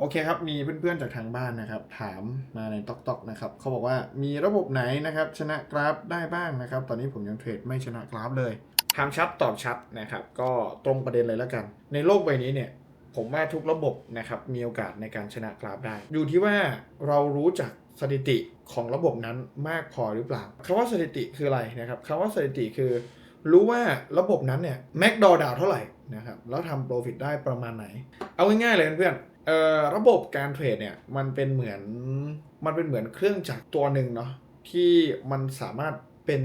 โอเคครับ มีเพื่อนๆจากทางบ้านนะครับ ถามมาในต็อกตอกนะครับเขาบอกว่ามีระบบไหนนะครับ ชนะกราฟได้บ้างนะครับ ตอนนี้ผมยังเทรดไม่ชนะกราฟเลยถามชัดตอบชัดนะครับ ก็ตรงประเด็นเลยแล้วกัน ในโลกใบนี้เนี่ยผมว่าทุกระบบนะครับมีโอกาสในการชนะกราฟได้ อยู่ที่ว่าเรารู้จักสถิติของระบบนั้นมากพอหรือเปล่าคำว่าสถิติคืออะไรนะครับคำว่าสถิติคือ รู้ว่าระบบนั้นเนี่ยแม็กดอดาวเท่าไหร่นะครับแล้วทำโปรฟิตได้ประมาณไหน เอาง่ายๆเลยเพื่อน เอ่อระบบการเทรดเนี่ยมันเป็นเหมือนมันเป็นเหมือนเครื่องจักรตัวหนึ่งเนาะที่มันสามารถเป็น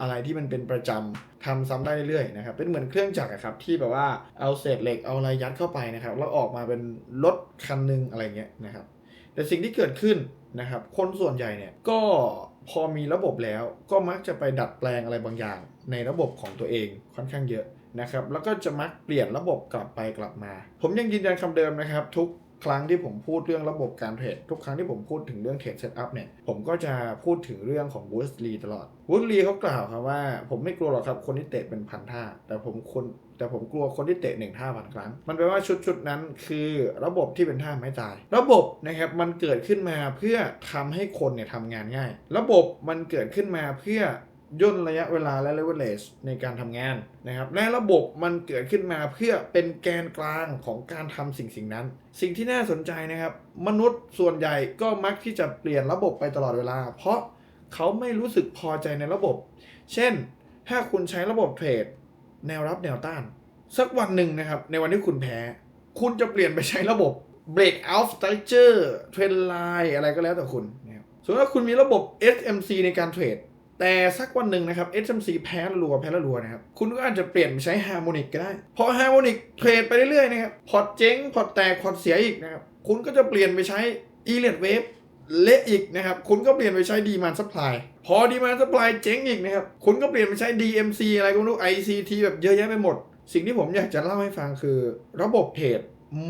อะไรที่มันเป็นประจำทำซ้ำได้เรื่อยๆนะครับเป็นเหมือนเครื่องจักรครับที่แบบว่าเอาเศษเหล็กเอาอะไรยัดเข้าไปนะครับแล้วออกมาเป็นรถคันหนึงอะไรเงี้ยนะครับแต่สิ่งที่เกิดขึ้นนะครับคนส่วนใหญ่เนี่ยก็พอมีระบบแล้วก็มักจะไปดัดแปลงอะไรบางอย่าง ในระบบของตัวเองค่อนข้างเยอะ นะครับแล้วก็จะมักเปลี่ยนระบบกลับไปกลับมา ผมยังยืนยันคำเดิมนะครับ ทุกครั้งที่ผมพูดเรื่องระบบการเทรดทุกครั้งที่ผมพูดถึงเรื่องเทรดเซตอัพเนี่ยผมก็จะพูดถึงเรื่องของวูดลีตลอดวูดลีเขากล่าวครับว่า ผมไม่กลัวหรอกครับคนที่เตะเป็นพันท่า แต่ผมคนแต่ผมกลัวคนที่เตะหนึ่งท่าพันครั้ง มันแปลว่าชุดชุดนั้นคือระบบที่เป็นท่าไม้ตาย ระบบนะครับมันเกิดขึ้นมาเพื่อทำให้คนเนี่ยทำงานง่าย ระบบมันเกิดขึ้นมาเพื่อ ย่นระยะเวลาและ leverage ในการทำงานนะครับ และระบบมันเกิดขึ้นมาเพื่อเป็นแกนกลางของการทำสิ่งสิ่งนั้น สิ่งที่น่าสนใจนะครับ มนุษย์ส่วนใหญ่ก็มักที่จะเปลี่ยนระบบไปตลอดเวลา เพราะเขาไม่รู้สึกพอใจในระบบ เช่น ถ้าคุณใช้ระบบเทรดแนวรับแนวต้าน สักวันหนึ่งนะครับ ในวันที่คุณแพ้ คุณจะเปลี่ยนไปใช้ระบบ breakout structure trend line อะไรก็แล้วแต่คุณนะครับสมมติว่าคุณมีระบบ SMC ในการเทรด แต่สักวันหนึ่งนะครับ SMC แพ้รัวแพ้รัวนะครับ คุณก็อาจจะเปลี่ยนไปใช้ Harmonic ก็ได้พอ Harmonic เทรดไปเรื่อยๆนะครับ พอร์ตเจ๊ง พอร์ตแตก พอร์ตเสียอีกนะครับ คุณก็จะเปลี่ยนไปใช้ e l i t Wave เละอีกนะครับ คุณก็เปลี่ยนไปใช้ Demand Supply พอ Demand Supply เจ๊งอีกนะครับ คุณก็เปลี่ยนไปใช้ DMC อะไรก็ไม่รู้ ICT แบบเยอะแยะไปหมด สิ่งที่ผมอยากจะเล่าให้ฟังคือ ระบบเทรด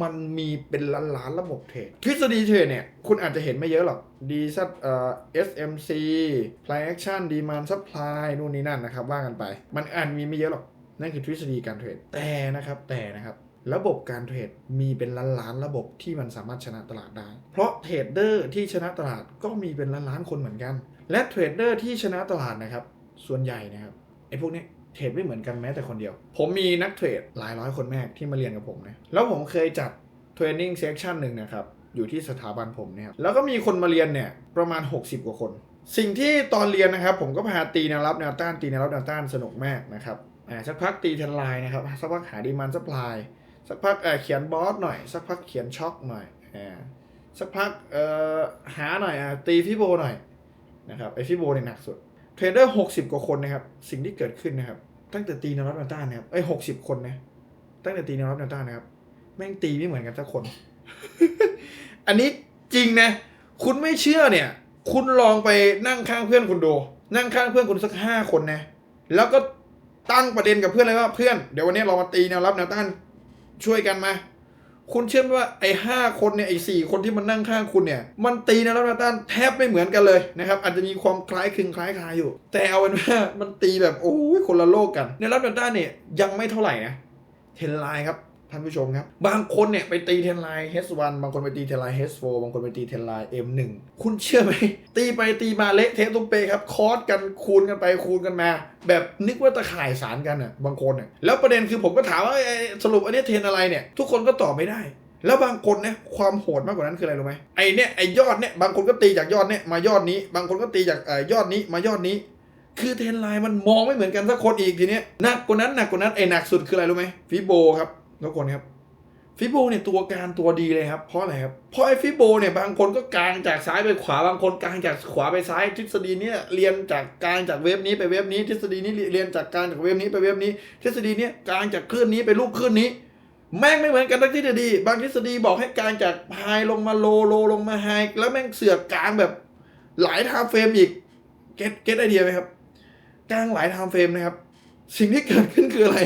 มันมีเป็นล้านล้านๆระบบเทรดทฤษฎีเทรดเนี่ย คุณอาจจะเห็นไม่เยอะหรอก D ซัเอ่อ SMC Price Action Demand Supply นู่นนี่นั่นนะครับ ว่ากันไป มันอาจมีไม่เยอะหรอก นั่นคือทฤษฎีการเทรดแต่นะครับแต่นะครับ ระบบการเทรดมีเป็นล้านล้านๆระบบที่มันสามารถชนะตลาดได้ เพราะเทรดเดอร์ที่ชนะตลาดก็มีเป็นล้านล้านๆคนเหมือนกัน และเทรดเดอร์ที่ชนะตลาดนะครับส่วนใหญ่นะครับไอ้พวกนี้ เทรดไม่เหมือนกันแม้แต่คนเดียว ผมมีนักเทรดหลายร้อยคนแม่ที่มาเรียนกับผมนะแล้วผมเคยจัดเทรนนิ่งเซสชันหนึ่งนะครับอยู่ที่สถาบันผมเนี่ยแล้วก็มีคนมาเรียนเนี่ยประมาณ 60 กว่าคน สิ่งที่ตอนเรียนนะครับ ผมก็พาตีแนวรับแนวต้านตีแนวรับแนวต้านสนุกมากนะครับอ่าสักพักตีเทรนไลน์นะครับสักพักหาดีมันสปายสักพักเออเขียนบอสหน่อย สักพักเขียนช็อคหน่อยอ่าสักพักเอ่อหาหน่อยอะตีฟิโบหน่อยนะครับไอฟิโบเนี่ยหนักสุด เทรดเดอร์หกสิบกว่าคนนะครับ สิ่งที่เกิดขึ้นนะครับ ตั้งแต่ตีแนวรับแนวต้านนะครับไอ้หกสิบคนนะตั้งแต่ตีแนวรับแนวต้านนะครับ แม่งตีไม่เหมือนกันสักคน อันนี้จริงนะ คุณไม่เชื่อเนี่ย คุณลองไปนั่งข้างเพื่อนคุณดู นั่งข้างเพื่อนคุณสักห้าคนนะ แล้วก็ตั้งประเด็นกับเพื่อนเลยว่าเพื่อน เดี๋ยววันนี้เรามาตีแนวรับแนวต้านช่วยกันมา คุณเชื่อไหมว่าไอ้ห้าคนเนี่ยไอ้สี่คนที่มันนั่งข้างคุณเนี่ย มันตีในรับต้านแทบไม่เหมือนกันเลยนะครับ อาจจะมีความคล้ายคลึงคล้ายคลายอยู่ แต่เอาเป็นว่ามันตีแบบโอ้ยคนละโลกกัน ในรับต้านเนี่ยยังไม่เท่าไหร่นะเทนไลน์ครับ ท่านผู้ชมครับ บางคนเนี่ยไปตีเทนไลน์ H1 บางคนไปตีเทนไลน์ H4 บางคนไปตีเทนไลน์ M1 คุณเชื่อไหม ตีไปตีมาเละเทะตุ้มเปครับ คอร์สกันคูณกันไปคูณกันมา แบบนึกว่าตะข่ายสารกันอะบางคนเนี่ยแล้วประเด็นคือผมก็ถามว่าสรุปอันนี้เทนอะไรเนี่ย ทุกคนก็ตอบไม่ได้แล้วบางคนเนี่ยความโหดมากกว่านั้นคืออะไรรู้ไหมไอ้เนี่ยไอ้ยอดเนี่ยบางคนก็ตีจากยอดเนี่ยมายอดนี้ บางคนก็ตีจากเอ่อยอดนี้มายอดนี้ คือเทนไลน์มันมองไม่เหมือนกันสักคนอีกทีเนี้ยหนักกว่านั้นหนักกว่านั้นไอ้หนักสุดคืออะไรรู้ไหมฟิโบครับ ทุกคนครับฟิโบเนี่ยตัวการตัวดีเลยครับ เพราะอะไรครับเพราะไอ้ฟิโบเนี่ยบางคนก็กลางจากซ้ายไปขวาบางคนกลางจากขวาไปซ้ายทฤษฎีเนี้เรียนจากกลางจากเว็บนี้ไปเว็บนี้ ทฤษฎีนี้เรียนจากกลางจากเว็บนี้ไปเว็บนี้ ทฤษฎีเนี้ยกลางจากคลื่นนี้ไปลูกคลื่นนี้ แม่งไม่เหมือนกันทั้งทฤษฎีบางทฤษฎีบอกให้กลางจากไฮลงมาโลโลลงมาไฮแล้วแม่งเสือกกลางแบบหลายไทม์เฟรมอีกเก็ตเก็ตไอเดียไหมครับ กลางหลายไทม์เฟรมนะครับ สิ่งที่เกิดขึ้นคืออะไร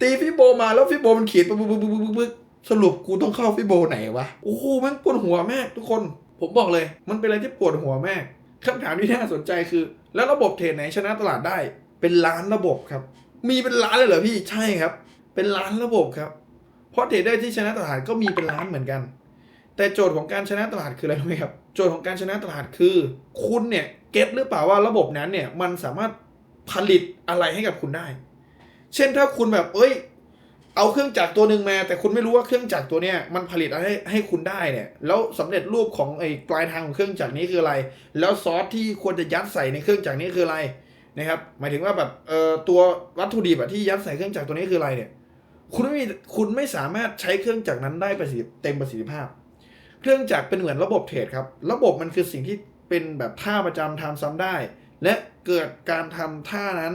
ตีฟิโบมาแล้วฟิโบมันขีดปึ๊บปึ๊บปึ๊บปึ๊บปึ๊บสรุปกูต้องเข้าฟิโบไหนวะ โอ้โหแมันปวดหัวแมากทุกคน ผมบอกเลย มันเป็นอะไรที่ปวดหัวแมากคำถามที่น่าสนใจคือ แล้วระบบเทรดไหนชนะตลาดได้ เป็นล้านระบบครับ มีเป็นล้านเลยเหรอพี่ใช่ครับ เป็นล้านระบบครับ เพราะเทรดเดอร์ที่ชนะตลาดก็มีเป็นล้านเหมือนกัน แต่โจทย์ของการชนะตลาดคืออะไรรู้ไหมครับ โจทย์ของการชนะตลาดคือ คุณเนี่ยเก็ตหรือเปล่าว่าระบบนั้นเนี่ยมันสามารถผลิตอะไรให้กับคุณได้ เช่นถ้าคุณแบบ เอ้ย เอาเครื่องจักรตัวหนึ่งมา แต่คุณไม่รู้ว่าเครื่องจักรตัวเนี้ยมันผลิตอะไรให้ให้คุณได้เนี่ย แล้วสำเร็จรูปของไอ้ปลายทางของเครื่องจักรนี้คืออะไร แล้วซอสที่ควรจะยัดใส่ในเครื่องจักรนี้คืออะไรนะครับ หมายถึงว่าแบบเอ่อตัววัตถุดิบอะที่ยัดใส่เครื่องจักรตัวนี้คืออะไรเนี่ย คุณไม่มีคุณไม่สามารถใช้เครื่องจักรนั้นได้ประสิทธิเต็มประสิทธิภาพ เครื่องจักรเป็นเหมือนระบบเทรดครับ ระบบมันคือสิ่งที่เป็นแบบท่าประจำทำซ้ำได้ และเกิดการทำท่านั้น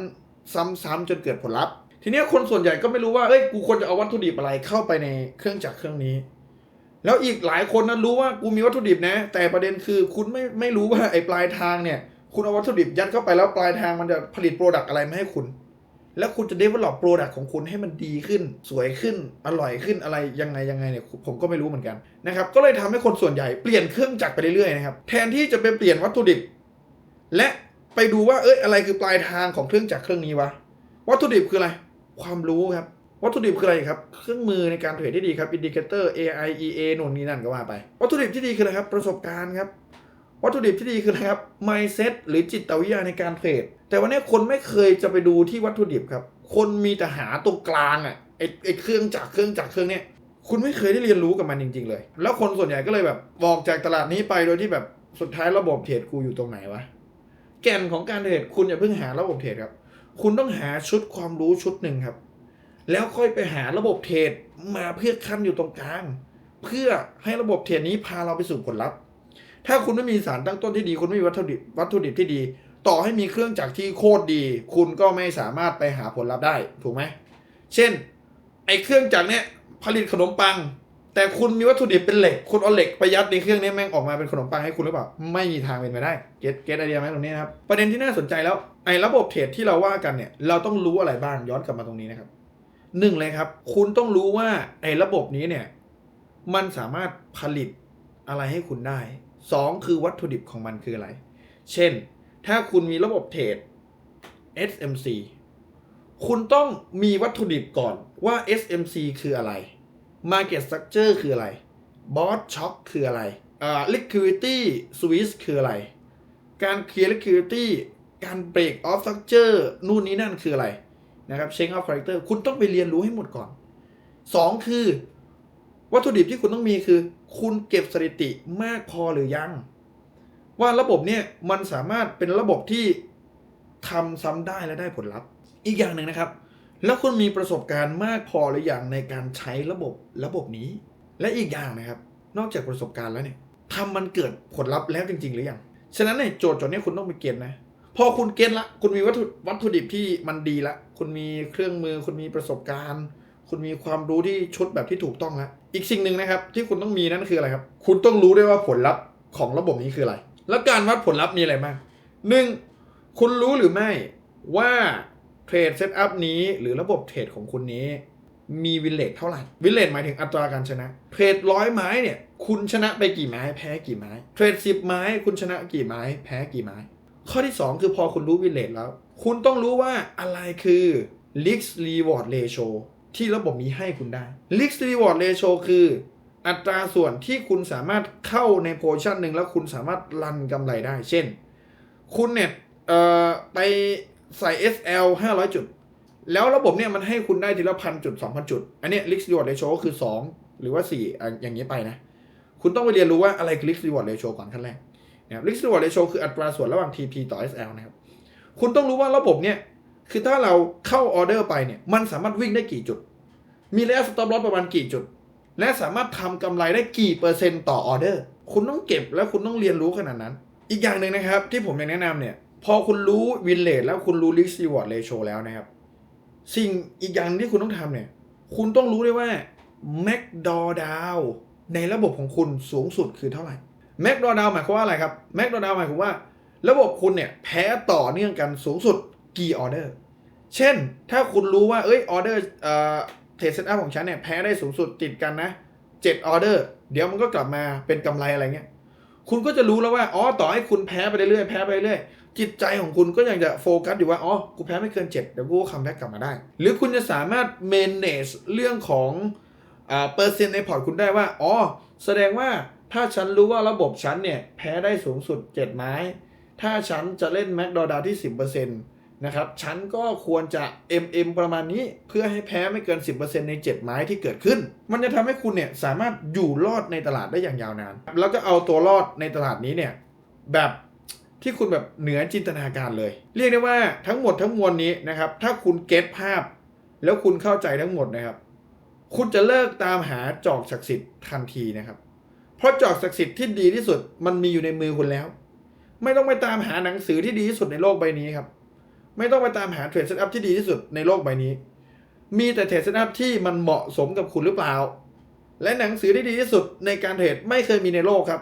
ซ้ำๆจนเกิดผลลัพธ์ ทีนี้คนส่วนใหญ่ก็ไม่รู้ว่าเอ้ยกูควรจะเอาวัตถุดิบอะไรเข้าไปในเครื่องจักรเครื่องนี้ แล้วอีกหลายคนนั้นรู้ว่ากูมีวัตถุดิบนะ แต่ประเด็นคือคุณไม่ไม่รู้ว่าไอ้ปลายทางเนี่ย คุณเอาวัตถุดิบยัดเข้าไปแล้วปลายทางมันจะผลิตโปรดักต์อะไรมาให้คุณ แล้วคุณจะ develop product ของคุณให้มันดีขึ้น สวยขึ้นอร่อยขึ้นอะไรยังไงยังไงเนี่ยผมก็ไม่รู้เหมือนกันนะครับก็เลยทำให้คนส่วนใหญ่เปลี่ยนเครื่องจักรไปเรื่อยๆนะครับแทนที่จะไปเปลี่ยนวัตถุดิบ และไปดูว่าเอ้ยอะไรคือปลายทางของเครื่องจักรเครื่องนี้วะวัตถุดิบคืออะไร ความรู้ครับ วัตถุดิบคืออะไรครับ เครื่องมือในการเทรดที่ดีครับอินดิเคเตอร์ AI EA หนุนนี่นั่นก็ว่าไป วัตถุดิบที่ดีคืออะไรครับ ประสบการณ์ครับ วัตถุดิบที่ดีคืออะไรครับ mindset หรือจิตวิทยาในการเทรด แต่วันนี้คนไม่เคยจะไปดูที่วัตถุดิบครับ คนมีแต่หาตรงกลางอะไอไอเครื่องจักรเครื่องจักรเครื่องเนี้ยคุณไม่เคยได้เรียนรู้กับมันจริง ๆ เลย แล้วคนส่วนใหญ่ก็เลยแบบบอกจากตลาดนี้ไปโดยที่แบบสุดท้ายระบบเทรดกูอยู่ตรงไหนวะ แก่นของการเทรดคุณอย่าเพิ่งหาระบบเทรดครับ คุณต้องหาชุดความรู้ชุดหนึ่งครับ แล้วค่อยไปหาระบบเทรดมาเพื่อขั้นอยู่ตรงกลาง เพื่อให้ระบบเทรดนี้พาเราไปสู่ผลลัพธ์ ถ้าคุณไม่มีสารตั้งต้นที่ดี คุณไม่มีวัตถุดิบวัตถุดิบที่ดี ต่อให้มีเครื่องจักรที่โคตรดี คุณก็ไม่สามารถไปหาผลลัพธ์ได้ถูกไหมเช่น ไอ้เครื่องจักรเนี้ยผลิตขนมปัง แต่คุณมีวัตถุดิบเป็นเหล็ก คุณเอาเหล็กไปยัดในเครื่องนี้แม่งออกมาเป็นขนมปังให้คุณหรือเปล่า ไม่มีทางเป็นไปได้ เก็ตเก็ตไอเดียไหมตรงนี้นะครับ ประเด็นที่น่าสนใจแล้ว ไอ้ระบบเทรดที่เราว่ากันเนี่ย เราต้องรู้อะไรบ้าง ย้อนกลับมาตรงนี้นะครับหนึ่งเลยครับ คุณต้องรู้ว่าไอ้ระบบนี้เนี่ย มันสามารถผลิตอะไรให้คุณได้สองคือวัตถุดิบของมันคืออะไร เช่น ถ้าคุณมีระบบเทรด SMC คุณต้องมีวัตถุดิบก่อนว่า SMC คืออะไร Market Structure คืออะไร Boss Shock คืออะไรอ่า Liquidity Switch คืออะไร การ Clear Liquidity การ Break Off Structure นู่นนี่นั่นคืออะไรนะครับ Change of Character คุณต้องไปเรียนรู้ให้หมดก่อน 2 คือ วัตถุดิบที่คุณต้องมีคือ คุณเก็บสถิติมากพอหรือยัง ว่าระบบเนี่ยมันสามารถเป็นระบบที่ทำซ้ำได้และได้ผลลัพธ์ อีกอย่างหนึ่งนะครับ แล้วคุณมีประสบการณ์มากพอหรือยังในการใช้ระบบระบบนี้ และอีกอย่างนะครับ นอกจากประสบการณ์แล้วเนี่ยทำมันเกิดผลลัพธ์แล้วจริง ๆ หรือยังฉะนั้นในโจทย์โจทย์นี้คุณต้องไปเกณฑ์นะพอคุณเกณฑ์ละคุณมีวัตถุวัตถุดิบที่มันดีละ คุณมีเครื่องมือ คุณมีประสบการณ์ คุณมีความรู้ที่ชุดแบบที่ถูกต้องแล้วอีกสิ่งหนึ่งนะครับ ที่คุณต้องมีนั่นคืออะไรครับ คุณต้องรู้ด้วยว่าผลลัพธ์ของระบบนี้คืออะไร แล้วการวัดผลลัพธ์มีอะไรบ้างหนึ่งคุณรู้หรือไม่ว่า เทรดเซตอัพนี้หรือระบบเทรดของคุณนี้ มีวินเลทเท่าไหร่ วินเลทหมายถึงอัตราการชนะ เทรดร้อยไม้เนี่ย คุณชนะไปกี่ไม้ แพ้กี่ไม้ เทรดสิบไม้ คุณชนะกี่ไม้ แพ้กี่ไม้ ข้อที่ 2 คือพอคุณรู้วินเลทแล้ว คุณต้องรู้ว่าอะไรคือ risk reward ratio ที่ระบบนี้ให้คุณได้ risk reward ratio คืออัตราส่วนที่คุณสามารถเข้าในโพชั่นหนึ่งแล้วคุณสามารถรันกำไรได้ เช่น คุณเนี่ยไป ใส่ SL 500 จุด แล้วระบบเนี่ยมันให้คุณได้ทีละพันจุดสองพันจุด อันนี้ย risk reward ratio ก็คือ 2 หรือว่า4อ่อย่างนี้ไปนะ คุณต้องไปเรียนรู้ว่าอะไรคือ risk reward ratio ก่อนขั้นแรกนะครับ risk reward ratio คืออัตราส่วนระหว่าง TP ต่อ SL นะครับ คุณต้องรู้ว่าระบบเนี่ย คือถ้าเราเข้าออเดอร์ไปเนี่ย มันสามารถวิ่งได้กี่จุด มีระยะ stop loss ประมาณกี่จุด และสามารถทำกำไรได้กี่เปอร์เซ็นต์ต่อออเดอร์ คุณต้องเก็บและคุณต้องเรียนรู้ขนาดนั้น อีกอย่างหนึ่งนะครับที่ผมอยากแนะนำเนี่ย พอคุณรู้วินเลทแล้วคุณรู้ risk reward ratio แล้วนะครับ สิ่งอีกอย่างที่คุณต้องทำเนี่ย คุณต้องรู้ด้วยว่า Mac d o w d o w ในระบบของคุณสูงสุดคือเท่าไหร่ Mac d o w d o w หมายความว่าอะไรครับ Mac d o w d o w หมายความว่า ระบบคุณเนี่ยแพ้ต่อเนื่องกันสูงสุดกี่ออเดอร์ เช่น ถ้าคุณรู้ว่าเอ้ยออเดอร์เอ่อเทรดเซตอัพของฉันเนี่ยแพ้ได้สูงสุดติดกันนะ7ออเดอร์เดี๋ยวมันก็กลับมาเป็นกำไรอะไรเงี้ย คุณก็จะรู้แล้วว่า อ๋อ ต่อให้คุณแพ้ไปเรื่อยๆ แพ้ไปเรื่อย จิตใจของคุณก็ยังจะโฟกัสอยู่ว่า อ๋อ กูแพ้ไม่เกิน7เดี๋ยวกูก็คัมแบ็กกลับมาได้ หรือคุณจะสามารถ manage เรื่องของอ่าเปอร์เซ็นต์ในพอร์ตคุณได้ว่า อ๋อ แสดงว่าถ้าฉันรู้ว่าระบบฉันเนี่ย แพ้ได้สูงสุด 7 ไม้ ถ้าฉันจะเล่นแม็กดอดาที่ 10%นะครับ ฉันก็ควรจะ MM ประมาณนี้เพื่อให้แพ้ไม่เกิน 10%ใน 7 ไม้ที่เกิดขึ้น มันจะทำให้คุณเนี่ยสามารถอยู่รอดในตลาดได้อย่างยาวนาน แล้วก็เอาตัวรอดในตลาดนี้เนี่ยแบบ ที่คุณแบบเหนือจินตนาการเลย เรียกได้ว่าทั้งหมดทั้งมวลนี้นะครับ ถ้าคุณเก็ตภาพ แล้วคุณเข้าใจทั้งหมดนะครับ คุณจะเลิกตามหาจอกศักดิ์สิทธิ์ทันทีนะครับ เพราะจอกศักดิ์สิทธิ์ที่ดีที่สุดมันมีอยู่ในมือคุณแล้ว ไม่ต้องไปตามหาหนังสือที่ดีที่สุดในโลกใบนี้ครับ ไม่ต้องไปตามหาเทรดเซตอัพที่ดีที่สุดในโลกใบนี้ มีแต่เทรดเซตอัพที่มันเหมาะสมกับคุณหรือเปล่า และหนังสือที่ดีที่สุดในการเทรดไม่เคยมีในโลกครับ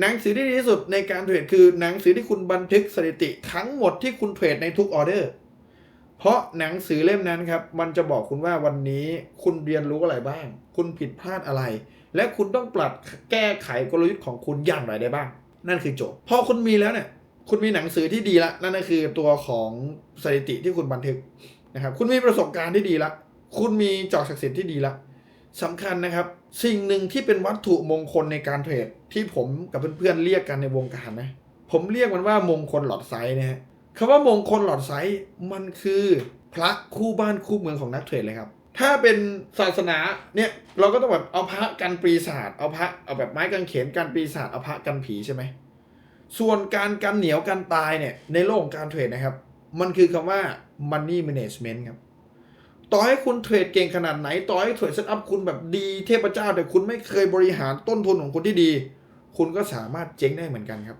หนังสือที่ดีที่สุดในการเทรดคือหนังสือที่คุณบันทึกสถิติทั้งหมดที่คุณเทรดในทุกออเดอร์ เพราะหนังสือเล่มนั้นครับ มันจะบอกคุณว่าวันนี้คุณเรียนรู้อะไรบ้าง คุณผิดพลาดอะไร และคุณต้องปรับแก้ไขกลยุทธ์ของคุณอย่างไรได้บ้าง นั่นคือโจทย์พอคุณมีแล้วเนี่ย คุณมีหนังสือที่ดีละนั่นก็คือตัวของสถิติที่คุณบันทึกนะครับ คุณมีประสบการณ์ที่ดีละ คุณมีจอกศักดิ์สิทธิ์ที่ดีละ สำคัญนะครับ สิ่งหนึ่งที่เป็นวัตถุมงคลในการเทรดที่ผมกับเพื่อนๆเรียกกันในวงการนะ ผมเรียกมันว่ามงคลหลอดไซส์นะฮะคำว่ามงคลหลอดไซส์มันคือพระคู่บ้านคู่เมืองของนักเทรดเลยครับ ถ้าเป็นศาสนาเนี่ยเราก็ต้องแบบเอาพระกันปีศาจเอาพระเอาแบบไม้กางเขนกันปีศาจเอาพระกันผีใช่ไหมส่วนการกันเหนียวกันตายเนี่ยในโลกของการเทรดนะครับ มันคือคำว่า money management ครับ ต่อให้คุณเทรดเก่งขนาดไหน ต่อให้เทรดเซตอัพคุณแบบดีเทพเจ้า แต่คุณไม่เคยบริหารต้นทุนของคุณที่ดี คุณก็สามารถเจ๊งได้เหมือนกันครับ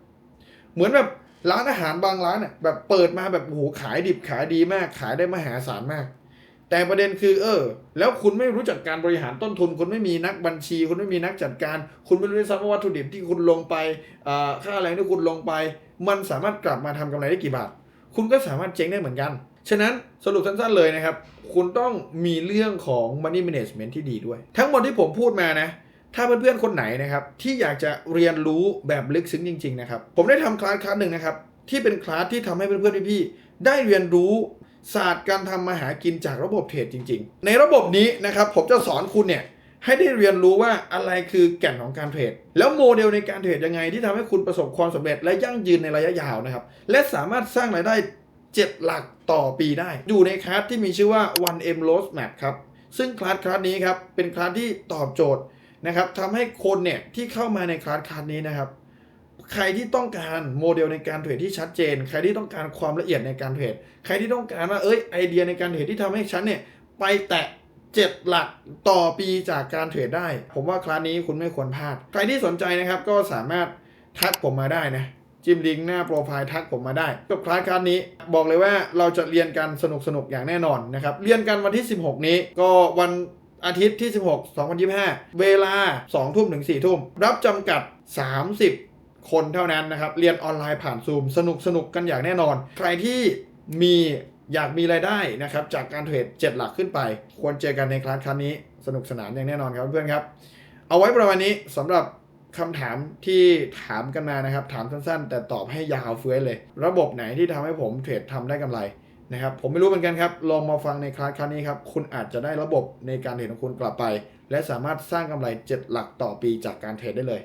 เหมือนแบบร้านอาหารบางร้านเนี่ยแบบเปิดมาแบบโอ้โหขายดิบขายดีมาก ขายได้มหาศาลมาก แต่ประเด็นคือ เออ แล้วคุณไม่รู้จักการบริหารต้นทุน คุณไม่มีนักบัญชี คุณไม่มีนักจัดการ คุณไม่รู้ด้วยซ้ำว่าวัตถุดิบที่คุณลงไปอ่าค่าแรงที่คุณลงไป มันสามารถกลับมาทำกำไรได้กี่บาท คุณก็สามารถเจ๊งได้เหมือนกัน ฉะนั้นสรุปสั้นๆเลยนะครับ คุณต้องมีเรื่องของ money management ที่ดีด้วย ทั้งหมดที่ผมพูดมานะ ถ้าเพื่อนๆคนไหนนะครับ ที่อยากจะเรียนรู้แบบลึกซึ้งจริง ๆ นะครับ ผมได้ทำคลาสคลาสหนึ่งนะครับ ที่เป็นคลาสที่ทำให้เพื่อนๆพี่ๆได้เรียนรู้ศาสตร์การทำมาหากินจากระบบเทรดจริง ๆ ในระบบนี้นะครับ ผมจะสอนคุณเนี่ยให้ได้เรียนรู้ว่าอะไรคือแก่นของการเทรด แล้วโมเดลในการเทรดยังไงที่ทำให้คุณประสบความสำเร็จและยั่งยืนในระยะยาวนะครับ และสามารถสร้างรายได้ 7 หลักต่อปีได้ อยู่ในคลาสที่มีชื่อว่า 1M Roadmap ครับ ซึ่งคลาสคลาสนี้ครับ เป็นคลาสที่ตอบโจทย์นะครับทำให้คนเนี่ยที่เข้ามาในคลาสคลาสนี้นะครับ ใครที่ต้องการโมเดลในการเทรดที่ชัดเจน ใครที่ต้องการความละเอียดในการเทรด ใครที่ต้องการว่าเอ้ยไอเดียในการเทรดที่ทำให้ฉันเนี่ยไปแตะ7 หลักต่อปีจากการเทรดได้ ผมว่าคลาสนี้คุณไม่ควรพลาด ใครที่สนใจนะครับก็สามารถทักผมมาได้นะ จิ้มลิงก์หน้าโปรไฟล์ทักผมมาได้กับคลาสคลาสนี้ บอกเลยว่าเราจะเรียนกันสนุกสนุกๆอย่างแน่นอนนะครับ เรียนกันวันที่ 16 นี้ก็วันอาทิตย์ที่ 16 2025 เวลา 2 ทุ่มถึง 4 ทุ่ม รับจำกัด 30 คนเท่านั้นนะครับ เรียนออนไลน์ผ่านซูมสนุกสนุกกันอย่างแน่นอน ใครที่มีอยากมีรายได้นะครับจากการเทรด7 หลักขึ้นไป ควรเจอกันในคลาสคลาสนี้ สนุกสนานอย่างแน่นอนครับเพื่อนครับ เอาไว้ประมาณนี้สำหรับ คำถามที่ถามกันมานะครับ ถามสั้นๆ แต่ตอบให้ยาวเฟื้อยเลย ระบบไหนที่ทำให้ผมเทรดทำได้กำไรนะครับผมไม่รู้เหมือนกันครับ ลองมาฟังในคลาสครั้งนี้ครับ คุณอาจจะได้ระบบในการเทรดของคุณกลับไป และสามารถสร้างกำไร 7 หลักต่อปีจากการเทรดได้เลย